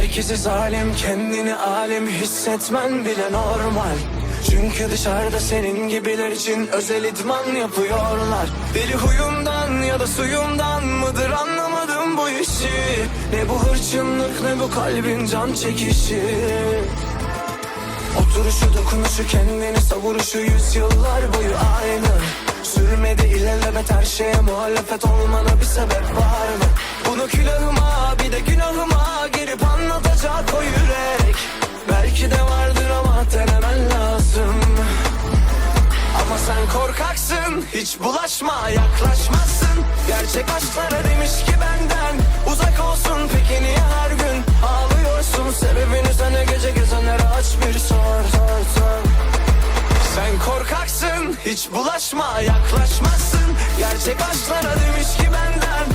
Herkesi zalim kendini alim hissetmen bile normal. Çünkü dışarıda senin gibiler için özel idman yapıyorlar. Deli huyumdan ya da suyumdan mıdır anlamadım bu işi. Ne bu hırçınlık ne bu kalbin can çekişi. Oturuşu dokunuşu kendini savuruşu yüzyıllar boyu aynı. Sürmedi ilelebet her şeye muhalefet olmana bir sebep var mı? Bunu külahıma bir de günahıma sen korkaksın Hiç bulaşma yaklaşmazsın. Gerçek aşklara demiş ki benden Uzak olsun peki niye her gün Ağlıyorsun? Sebebini sana gece gezenlere aç bir sor sor sor. Sen korkaksın Hiç bulaşma yaklaşmazsın. Gerçek aşklara demiş ki benden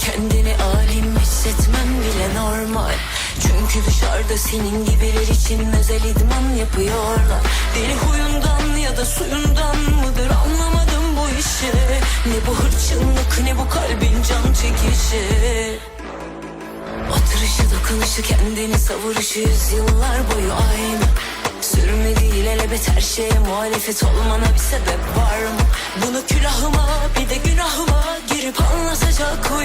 kendini alim hissetmem bile normal. Çünkü dışarıda senin gibiler için özel idman yapıyorlar. Deli huyundan ya da suyundan mıdır anlamadım bu işi. Ne bu hırçınlık ne bu kalbin can çekişi. Oturuşu dokunuşu kendini savuruşu yüzyıllar boyu aynı. Sürmedi ilelebet her şeye muhalefet olmana bir sebep var mı? Bunu külahıma bir de günahıma girip anlatacak o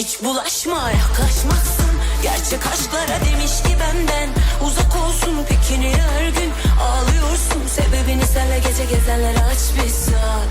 Hiç bulaşma yaklaşmazsın. Gerçek aşklara demiş ki benden Uzak olsun pikini her gün Ağlıyorsun? Sebebini senle gece gezenlere aç bir sar